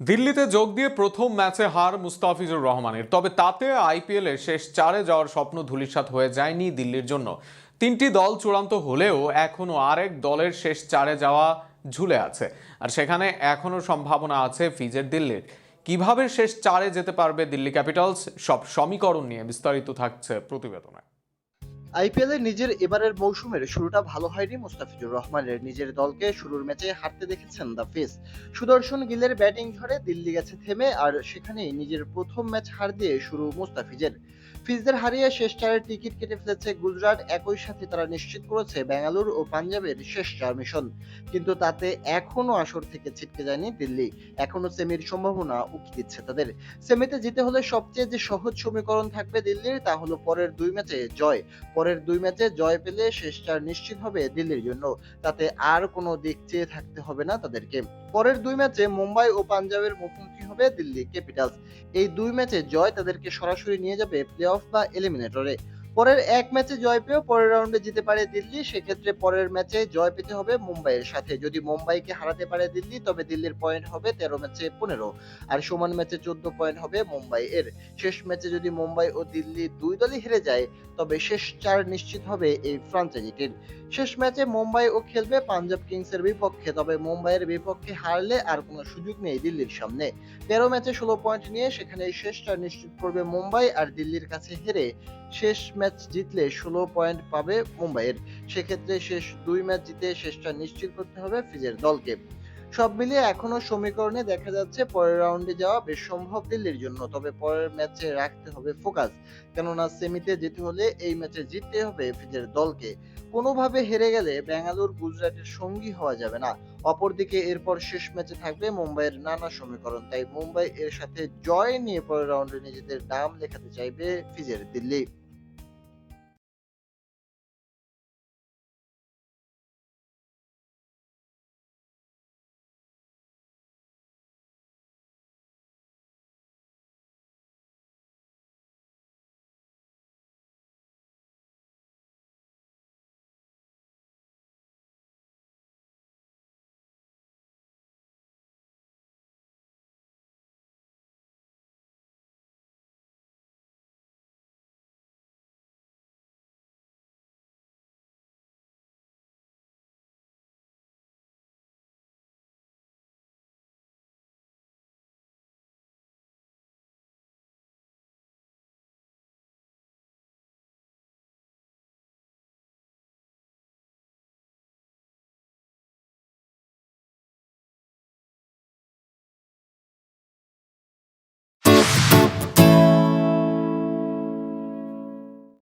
দিল্লিতে যোগ দিয়ে প্রথম ম্যাচে হার মুস্তাফিজুর রহমানের। তবে তাতে আইপিএলে শেষ চারে যাওয়ার স্বপ্ন ধূলিসাৎ হয়ে যায়নি দিল্লির জন্য। তিনটি দল চূড়ান্ত হলেও এখনও আরেক দলের শেষ চারে যাওয়া ঝুলে আছে। আর সেখানে এখনও সম্ভাবনা আছে ফিজের দিল্লির। কীভাবে শেষ চারে যেতে পারবে দিল্লি ক্যাপিটালস? সব সমীকরণ নিয়ে বিস্তারিত থাকছে প্রতিবেদনে। আইপিএলে নিজের এবারের মৌসুমের শুরুটা ভালো হয়নি মুস্তাফিজুর রহমানের। নিজের দলকে শুরুর ম্যাচে হারতে দেখেছেন দ্য ফেস। সুদর্শন গিলের ব্যাটিং ঝড়ে দিল্লি গেছে থেমে, আর সেখানেই নিজের প্রথম ম্যাচ হার দিয়ে শুরু মুস্তাফিজের। ফিজদের হারিয়ে শেষ চারের টিকিট কেটে ফেলেছে গুজরাট। একই সাথে তারা নিশ্চিত করেছে বেঙ্গালুরু ও পাঞ্জাবের শেষ চার মিশন। কিন্তু তাতে এখনও আসর থেকে ছিটকে যায়নি দিল্লি। এখনও সেমির সম্ভাবনা উকি দিচ্ছে তাদের। সেমিতে জিতে হলে সবচেয়ে যে সহজ সমীকরণ থাকবে দিল্লির তা হলো পরের দুই ম্যাচে জয়। পরের দুই ম্যাচে জয় পেলে শেষ চার নিশ্চিত হবে দিল্লির জন্য। তাতে আর কোনো দিক চেয়ে থাকতে হবে না তাদেরকে। পরের দুই ম্যাচে মুম্বাই ও পাঞ্জাবের মুখোমুখি হবে দিল্লি ক্যাপিটালস। এই দুই ম্যাচে জয় তাদেরকে সরাসরি নিয়ে যাবে প্লে অফ বা এলিমিনেটরে। পরের এক ম্যাচে জয় পেয়েও পরের রাউন্ডে জিতে পারে দিল্লি, সেক্ষেত্রে পরের ম্যাচে জয় পেতে হবে মুম্বাইয়ের সাথে। যদি মুম্বাইকে হারাতে পারে দিল্লি, তবে দিল্লির পয়েন্ট হবে তেরো ম্যাচে পনেরো আর সমান ম্যাচে চোদ্দ পয়েন্ট হবে মুম্বাই এর শেষ ম্যাচে যদি মুম্বাই ও দিল্লি দুই দলই হেরে যায়, তবে শেষ চার নিশ্চিত হবে এই ফ্রাঞ্চাইজিটির। শেষ ম্যাচে মুম্বাই ও খেলবে পাঞ্জাব কিংসের বিপক্ষে, তবে মুম্বাইয়ের বিপক্ষে হারলে আর কোনো সুযোগ নেই দিল্লির সামনে। তেরো ম্যাচে ষোলো পয়েন্ট নিয়ে সেখানে শেষ চার নিশ্চিত করবে মুম্বাই আর দিল্লির কাছে হেরে শেষ ম্যাচ জিতলে ষোলো পয়েন্ট পাবে মুম্বাইয়ের। সেক্ষেত্রে শেষ দুই ম্যাচ জিতে শেষটা নিশ্চিত করতে হবে ফিজের দলকে। সব মিলিয়ে এখনও সমীকরণে দেখা যাচ্ছে পরের রাউন্ডে যাওয়া বেশ সম্ভব দিল্লির জন্য, তবে পরের ম্যাচে রাখতে হবে ফোকাস। কেননা সেমিতে যেতে হলে এই ম্যাচে জিততে হবে ফিজের দলকে। কোনোভাবে হেরে গেলে ব্যাঙ্গালোর গুজরাটের সঙ্গী হওয়া যাবে না। অপরদিকে এরপর শেষ ম্যাচে থাকবে মুম্বাইয়ের নানা সমীকরণ, তাই মুম্বাই এর সাথে জয় নিয়ে পরের রাউন্ডে নিজেদের নাম লেখাতে চাইবে ফিজের দিল্লি।